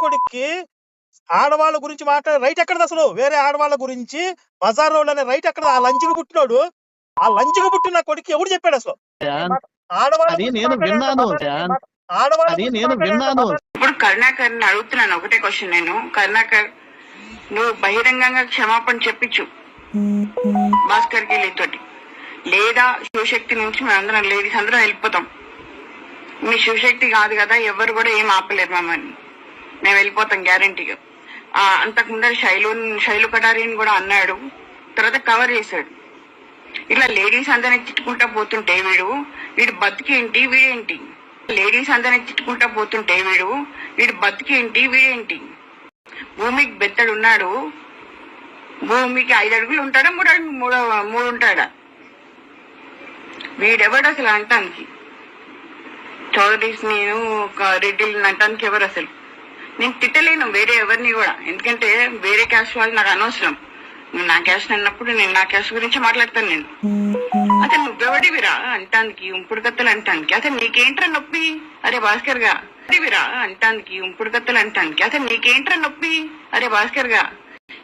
కొడుక్కి ఆడవాళ్ళ గురించి మాట్లాడే రైట్ ఎక్కడది అసలు? వేరే ఆడవాళ్ళ గురించి బజార్ రోడ్ అనే రైట్ ఎక్కడ? ఆ లంచికి పుట్టినోడు. ఆ లంచికి పుట్టిన కొడుకు ఎవడు చెప్పాడు అసలు? ఆడవాళ్ళ నేను విన్నాను. ఆడవాళ్ళ నేను విన్నాను. ఇప్పుడు కరుణాకర్ని అడుగుతున్నాను ఒకటే క్వశ్చన్ నేను. కరుణాకర్ నువ్వు బహిరంగంగా క్షమాపణ చెప్పించు. భాస్కర్కి తోటి. లేదా శివశక్తి నుంచి మేమందరం లేడీస్ అందరం వెళ్ళిపోతాం. మీ శివశక్తి కాదు కదా ఎవరు కూడా ఏం ఆపలేరు మమ్మల్ని. మేము వెళ్ళిపోతాం గ్యారంటీగా. ఆ, అంతకు ముందర శైలు శైలు కటారిని కూడా అన్నాడు. తర్వాత కవర్ చేశాడు. ఇట్లా లేడీస్ అందరిని తిట్టుకుంటా పోతుంటే వీడు వీడు బతికేంటి వీడేంటి? లేడీస్ అందరిని తిట్టుకుంటా పోతుంటే వీడు వీడు బతికేంటి వీడేంటి? భూమికి బెత్తడు ఉన్నాడు. భూమికి ఐదు అడుగులు ఉంటాడా మూడు అడుగు మూడు మూడు ఉంటాడా? వీడెవడు అసలు అంటానికి? చౌదరీస్ నేను ఒక రెడ్డి అంటానికి ఎవరు అసలు? నేను తిట్టలేను వేరే ఎవరిని కూడా. ఎందుకంటే వేరే క్యాష్ వాళ్ళు నాకు అనవసరం. నువ్వు నా క్యాష్ అన్నప్పుడు నేను నా క్యాష్ గురించి మాట్లాడతాను నేను. అతను నువ్వెవడివిరా అంటానికి ఉంపుడు కత్తలు అంటానికి. అతను నీకేంట్రా నొప్పి? అరే భాస్కర్గా. అడివిరా అంటానికి ఉంపుడు కత్తలు అంటానికి. అతను నీకేంట్రా నొప్పి? అరే భాస్కర్గా.